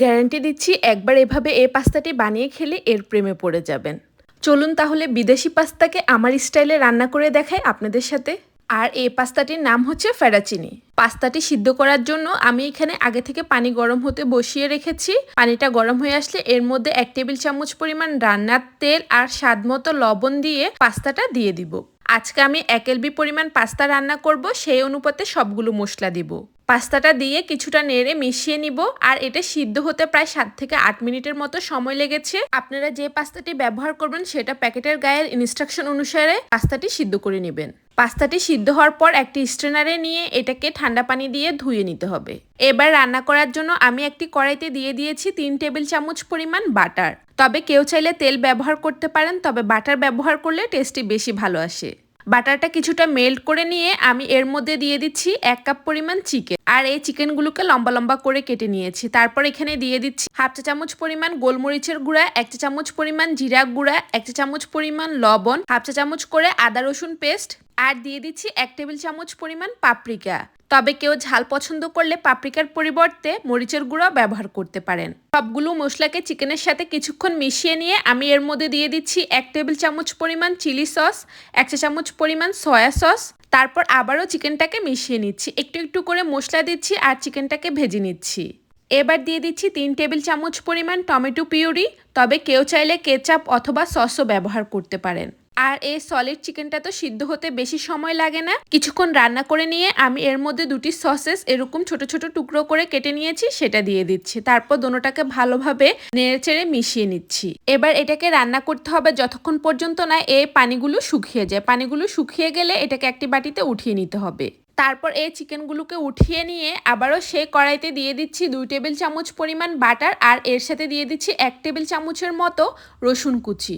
Guarantee দিচ্ছি একবার এভাবে এই পাস্তাটি বানিয়ে খেলে এর প্রেমে পড়ে যাবেন। চলুন তাহলে বিদেশি পাস্তাকে আমার স্টাইলে রান্না করে দেখাই আপনাদের সাথে। আর এই পাস্তাটির নাম হচ্ছে ফেরাচিনি। পাস্তাটি সিদ্ধ করার জন্য আমি এখানে আগে থেকে পানি গরম হতে বসিয়ে রেখেছি। পানিটা গরম হয়ে আসলে এর মধ্যে এক টেবিল চামচ পরিমাণ রান্নার তেল আর স্বাদ মতো লবণ দিয়ে পাস্তাটা দিয়ে দিব। আজকে আমি এক এলবি পরিমাণ পাস্তা রান্না করব, সেই অনুপাতে সবগুলো মশলা দিব। পাস্তাটা দিয়ে কিছুটা নেড়ে মিশিয়ে নিব, আর এটা সিদ্ধ হতে প্রায় সাত থেকে আট মিনিটের মতো সময় লেগেছে। আপনারা যে পাস্তাটি ব্যবহার করবেন সেটা প্যাকেটের গায়ের ইনস্ট্রাকশন অনুসারে পাস্তাটি সিদ্ধ করে নেবেন। পাস্তাটি সিদ্ধ হওয়ার পর একটি স্ট্রেনারে নিয়ে এটাকে ঠান্ডা পানি দিয়ে ধুয়ে নিতে হবে। এবার রান্না করার জন্য আমি একটি কড়াইতে দিয়ে দিয়েছি তিন টেবিল চামচ পরিমাণ বাটার। তবে কেউ চাইলে তেল ব্যবহার করতে পারেন, তবে বাটার ব্যবহার করলে টেস্টি বেশি ভালো আসে। বাটারটা কিছুটা মেল্ট করে নিয়ে আমি এর মধ্যে দিয়ে দিচ্ছি এক কাপ পরিমাণ চিকেন আর এই চিকেনগুলোকে লম্বা লম্বা করে কেটে নিয়েছি। তারপর এখানে দিয়ে দিচ্ছি হাফ চা চামচ পরিমাণ গোলমরিচের গুঁড়া, এক চা চামচ পরিমাণ জিরা গুঁড়া, এক চা চামচ পরিমাণ লবণ হাফ চা চামচ করে আদা রসুন পেস্ট আর দিয়ে দিচ্ছি এক টেবিল চামচ পরিমাণ পাপরিকা তবে কেউ ঝাল পছন্দ করলে পাপরিকার পরিবর্তে মরিচের গুঁড়ো ব্যবহার করতে পারেন। সবগুলো মশলাকে চিকেনের সাথে কিছুক্ষণ মিশিয়ে নিয়ে আমি এর মধ্যে দিয়ে দিচ্ছি এক টেবিল চামচ পরিমাণ চিলি সস, এক চা চামচ পরিমাণ সয়া সস। তারপর আবারও চিকেনটাকে মিশিয়ে নিচ্ছি। একটু একটু করে মশলা দিচ্ছি আর চিকেনটাকে ভেজে নিচ্ছি। এবার দিয়ে দিচ্ছি তিন টেবিল চামচ পরিমাণ টমেটো পিউরি। তবে কেউ চাইলে কেচাপ অথবা সসও ব্যবহার করতে পারেন। আর এই সলিড চিকেনটা তো সিদ্ধ হতে বেশি সময় লাগে না। কিছুক্ষণ রান্না করে নিয়ে আমি এর মধ্যে দুটি সসেস এরকম ছোট ছোট টুকরো করে কেটে নিয়েছি, সেটা দিয়ে দিচ্ছি। তারপর দোনোটাকে ভালোভাবে নেড়ে চেড়ে মিশিয়ে নিচ্ছি। এবার এটাকে রান্না করতে হবে যতক্ষণ পর্যন্ত না এই পানিগুলো শুকিয়ে যায়। পানিগুলো শুকিয়ে গেলে এটাকে একটি বাটিতে উঠিয়ে নিতে হবে। তারপর এই চিকেনগুলোকে উঠিয়ে নিয়ে আবারও সেই কড়াইতে দিয়ে দিচ্ছি দুই টেবিল চামচ পরিমাণ বাটার আর এর সাথে দিয়ে দিচ্ছি এক টেবিল চামচের মতো রসুন কুচি।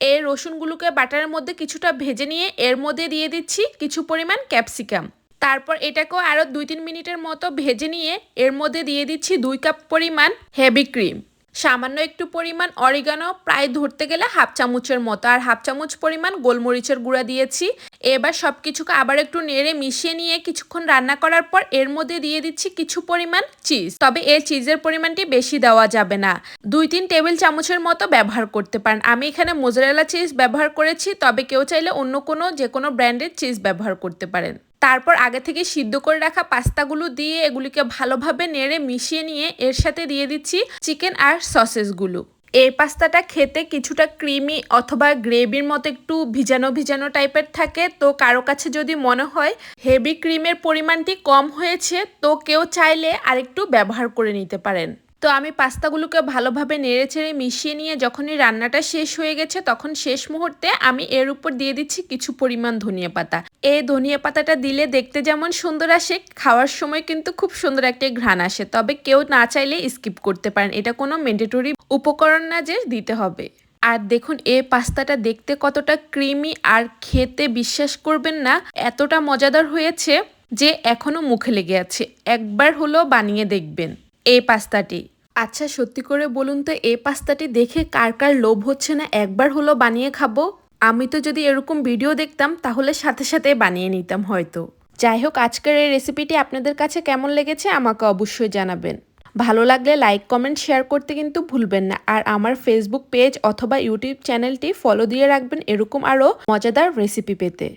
এই রসুনগুলোকে বাটারের মধ্যে কিছুটা ভেজে নিয়ে এর মধ্যে দিয়ে দিচ্ছি কিছু পরিমাণ ক্যাপসিকাম। তারপর এটাকেও আরও দুই তিন মিনিটের মতো ভেজে নিয়ে এর মধ্যে দিয়ে দিচ্ছি দুই কাপ পরিমাণ হেভি ক্রিম। সামান্য একটু পরিমাণ অরিগানো, প্রায় ধরতে গেলে হাফ চামচের মতো। আর হাফ চামচ পরিমাণ গোলমরিচের গুঁড়া দিয়েছি। এবার সব কিছুকে আবার একটু নেড়ে মিশিয়ে নিয়ে কিছুক্ষণ রান্না করার পর এর মধ্যে দিয়ে দিচ্ছি কিছু পরিমাণ চিজ। তবে এই চিজের পরিমাণটি বেশি দেওয়া যাবে না। দুই তিন টেবিল চামচের মতো ব্যবহার করতে পারেন। আমি এখানে মোজারেলা চিজ ব্যবহার করেছি, তবে কেউ চাইলে অন্য কোনো যে কোনো ব্র্যান্ডের চিজ ব্যবহার করতে পারেন। তারপর আগে থেকে সিদ্ধ করে রাখা পাস্তাগুলো দিয়ে এগুলিকে ভালোভাবে নেড়ে মিশিয়ে নিয়ে এর সাথে দিয়ে দিচ্ছি চিকেন আর সসেসগুলো। এই পাস্তাটা খেতে কিছুটা ক্রিমি অথবা গ্রেভির মতো একটু ভিজানো ভিজানো টাইপের থাকে, তো কারও কাছে যদি মনে হয় হেভি ক্রিমের পরিমাণটি কম হয়েছে, তো কেউ চাইলে আরেকটু ব্যবহার করে নিতে পারেন। তো আমি পাস্তাগুলোকে ভালোভাবে নেড়ে ছেড়ে মিশিয়ে নিয়ে যখনই রান্নাটা শেষ হয়ে গেছে তখন শেষ মুহূর্তে আমি এর উপর দিয়ে দিচ্ছি কিছু পরিমাণ ধনিয়া পাতা। এই ধনিয়া পাতাটা দিলে দেখতে যেমন সুন্দর আসে, খাওয়ার সময় কিন্তু খুব সুন্দর একটা ঘ্রাণ আসে। তবে কেউ না চাইলে স্কিপ করতে পারেন, এটা কোনো ম্যান্ডেটরি উপকরণ না যে দিতে হবে। আর দেখুন, এ পাস্তাটা দেখতে কতটা ক্রিমি আর খেতে বিশ্বাস করবেন না, এতটা মজাদার হয়েছে যে এখনও মুখে লেগে আছে। একবার হলো বানিয়ে দেখবেন। এই পাস্তাটি। আচ্ছা সত্যি করে বলুন তো এই পাস্তাটি দেখে কার কার লোভ হচ্ছে না? একবার হলো বানিয়ে খাব। আমি তো যদি এরকম ভিডিও দেখতাম, তাহলে সাথে সাথে বানিয়ে নিতাম হয়তো। যাই হোক, আজকের এই রেসিপিটি আপনাদের কাছে কেমন লেগেছে আমাকে অবশ্যই জানাবেন। ভালো লাগলে লাইক কমেন্ট শেয়ার করতে কিন্তু ভুলবেন না। আর আমার ফেসবুক পেজ অথবা ইউটিউব চ্যানেলটি ফলো দিয়ে রাখবেন এরকম আরও মজাদার রেসিপি পেতে।